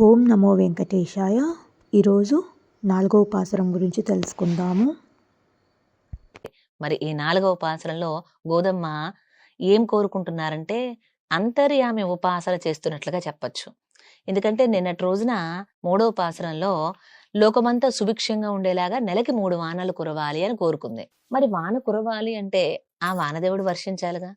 ఓం నమో వెంకటేశాయ. ఈరోజు నాలుగవ పాసరం గురించి తెలుసుకుందాము. మరి ఈ నాలుగవ పాసరంలో గోదమ్మ ఏం కోరుకుంటున్నారంటే అంతర్యామి ఉపాసన చేస్తున్నట్లుగా చెప్పచ్చు. ఎందుకంటే నిన్నటి రోజున మూడవ పాసరంలో లోకమంతా సుభిక్షంగా ఉండేలాగా నెలకి మూడు వానలు కురవాలి అని కోరుకుంది. మరి వాన కురవాలి అంటే ఆ వానదేవుడు వర్షించాలిగా?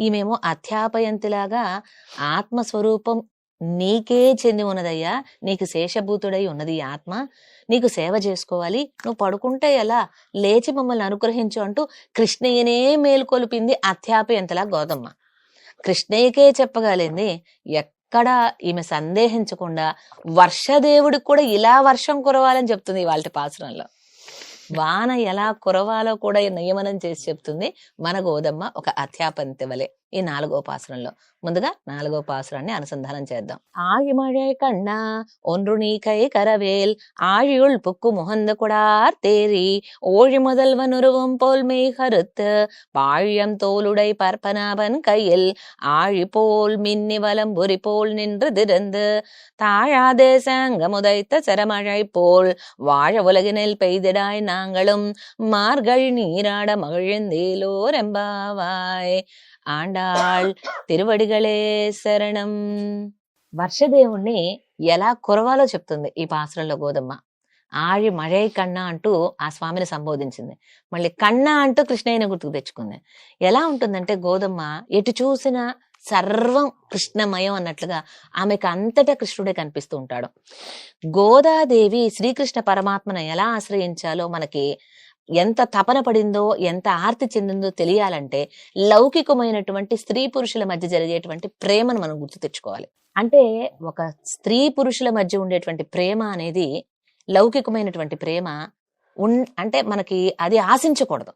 ఈమెమో అధ్యాపయంతిలాగా ఆత్మస్వరూపం నీకే చెంది ఉన్నదయ్యా. నీకు శేషభూతుడై ఉన్నది ఆత్మ. నీకు సేవ చేసుకోవాలి. నువ్వు పడుకుంటే ఎలా? లేచి మమ్మల్ని అనుగ్రహించు అంటూ కృష్ణయ్యనే మేల్కొలిపింది అధ్యాపయంతలా గోదమ్మ. కృష్ణయ్యకే చెప్పగలింది ఎక్కడ ఈమె సందేహించకుండా వర్షదేవుడికి కూడా ఇలా వర్షం కురవాలని చెప్తుంది వాళ్ళ పాసరంలో వాన ఎలా కురవాలో కూడా నియమనం చేసి చెప్తుంది మన గోదమ్మ ఒక అధ్యాపంతి వలె. ఈ నాలుగో పాసురంలో. ముందుగా నాలుగో పాసురాన్ని అనుసంధానం చేద్దాం. ఆழிమழే కన్నా ఒన్రు నీకై కరవేల్ ఆழிయుள் புக்கு முகந்த குடார் தேரி ஓழி முதல்வன் உருவம் போல் மெய் கருத்து பாழியம் தோலுடை பர்பனாபன் கையில் ஆழி போல் மின்னி வலம்புரி போல் நின்று திறந்து தாழாதே சாங்க முதைத்த சரமழை போல் வாழ உலகினில் பெய்திடாய் நாங்களும் மார்கள் நீராட மகிழ்ந்தேலோர் எம்பாவாய் ஆண்ட ఆండాళ్ తిరువడిగలే శరణం. వర్షదేవుణ్ణి ఎలా కురవాలో చెప్తుంది ఈ పాసరంలో గోదమ్మ. ఆడి మഴై కన్నా అంటూ ఆ స్వామిని సంబోధించింది. మళ్ళీ కన్నా అంటూ కృష్ణయ్యని గుర్తుకు తెచ్చుకుంది. ఎలా ఉంటుందంటే గోదమ్మ ఎటు చూసినా సర్వం కృష్ణమయం అన్నట్లుగా ఆమెకు అంతటా కృష్ణుడే కనిపిస్తూ ఉంటాడు. గోదాదేవి శ్రీకృష్ణ పరమాత్మను ఎలా ఆశ్రయించాలో మనకి ఎంత తపన పడిందో ఎంత ఆర్తి చెందిందో తెలియాలంటే లౌకికమైనటువంటి స్త్రీ పురుషుల మధ్య జరిగేటువంటి ప్రేమను మనం గుర్తు తెచ్చుకోవాలి. అంటే ఒక స్త్రీ పురుషుల మధ్య ఉండేటువంటి ప్రేమ అనేది లౌకికమైనటువంటి ప్రేమ ఉన్ అంటే మనకి అది ఆశించకూడదు.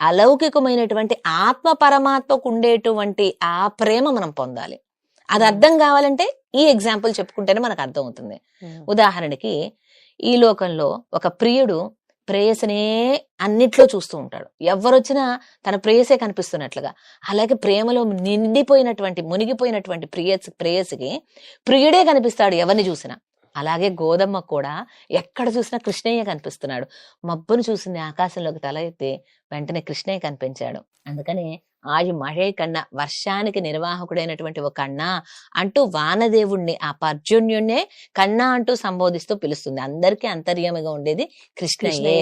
అలౌకికమైనటువంటి ఆత్మ పరమాత్మకు ఉండేటువంటి ఆ ప్రేమ మనం పొందాలి. అది అర్థం కావాలంటే ఈ ఎగ్జాంపుల్ చెప్పుకుంటేనే మనకు అర్థం అవుతుంది ఉదాహరణకి ఈ లోకంలో ఒక ప్రియుడు ప్రేయసనే అన్నిట్లో చూస్తూ ఉంటాడు. ఎవరొచ్చినా తన ప్రేయసే కనిపిస్తున్నట్లుగా. అలాగే ప్రేమలో నిండిపోయినటువంటి మునిగిపోయినటువంటి ప్రియస్ ప్రేయసికి ప్రియుడే కనిపిస్తాడు ఎవరిని చూసినా. అలాగే గోదమ్మ కూడా ఎక్కడ చూసినా కృష్ణయ్య కనిపిస్తున్నాడు. మబ్బును చూసింది ఆకాశంలోకి తల ఎత్తి వెంటనే కృష్ణయ్య కనిపించాడు. అందుకని ఆయి మഴై కన్నా వర్షానికి నిర్వాహకుడైనటువంటి ఒక కన్నా అంటూ వానదేవుణ్ణి ఆ పర్జన్యుణ్ణే కన్నా అంటూ సంబోధిస్తూ పిలుస్తుంది. అందరికీ అంతర్యమిగా ఉండేది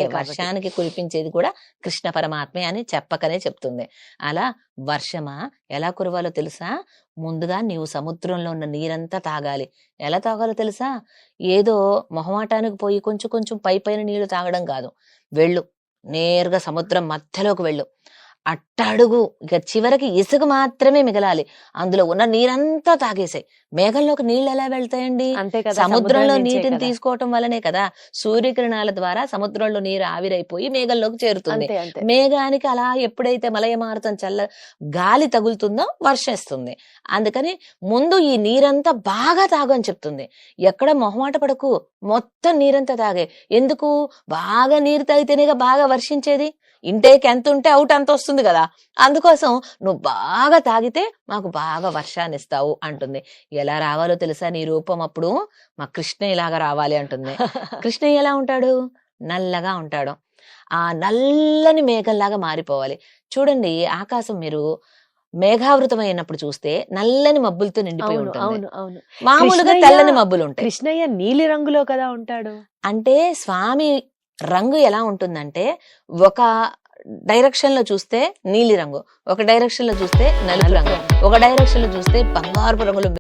కాబట్టి. వర్షానికి కురిపించేది కూడా కృష్ణ పరమాత్మే అని చెప్పకనే చెప్తుంది. అలా వర్షమా? ఎలా కురవాలో తెలుసా? ముందుగా నీవు సముద్రంలో ఉన్న నీరంతా తాగాలి. ఎలా తాగాలో తెలుసా? ఏదో మొహమాటానికి పోయి కొంచెం కొంచెం పై పైన నీళ్ళు తాగడం కాదు. వెళ్ళు. నేరుగా సముద్రం మధ్యలోకి వెళ్ళు. అట్టడుగు. ఇక చివరికి ఇసుక మాత్రమే మిగలాలి. అందులో ఉన్న నీరంతా తాగేసాయి. మేఘంలోకి నీళ్ళు ఎలా వెళ్తాయండి? అంతే కదా సముద్రంలో నీటిని. తీసుకోవటం వల్లనే కదా సూర్యకిరణాల ద్వారా సముద్రంలో నీరు ఆవిరైపోయి మేఘంలోకి చేరుతుంది. మేఘానికి అలా ఎప్పుడైతే మలయమారుతం చల్ల గాలి తగులుతుందో వర్షిస్తుంది. అందుకని ముందు ఈ నీరంతా బాగా తాగు అని చెప్తుంది. ఎక్కడ మొహమాట పడకు. మొత్తం నీరంతా తాగే. ఎందుకు? బాగా నీరు తాగితేనేగా బాగా వర్షించేది. ఇంటేకి ఎంత ఉంటే అవుట్ అంత వస్తుంది కదా. అందుకోసం నువ్వు బాగా తాగితే మాకు బాగా వర్షాన్ని ఇస్తావు అంటుంది. ఎలా రావాలో తెలుసా నీ రూపం అప్పుడు? మా కృష్ణ ఇలాగా రావాలి అంటుంది. కృష్ణ ఎలా ఉంటాడు? నల్లగా ఉంటాడు. ఆ నల్లని మేఘంలాగా మారిపోవాలి. చూడండి ఆకాశం మీరు మేఘావృతమైనప్పుడు చూస్తే నల్లని మబ్బులతో నిండిపోయి ఉంటుంది. మామూలుగా తెల్లని మబ్బులు ఉంటాయి. కృష్ణయ్య నీలి రంగులో కదా ఉంటాడు? అంటే స్వామి రంగు ఎలా ఉంటుందంటే ఒక డైరెక్షన్లో చూస్తే నీలి రంగు ఒక డైరెక్షన్లో చూస్తే నలుపు రంగు ఒక డైరెక్షన్లో చూస్తే బంగారు రంగులు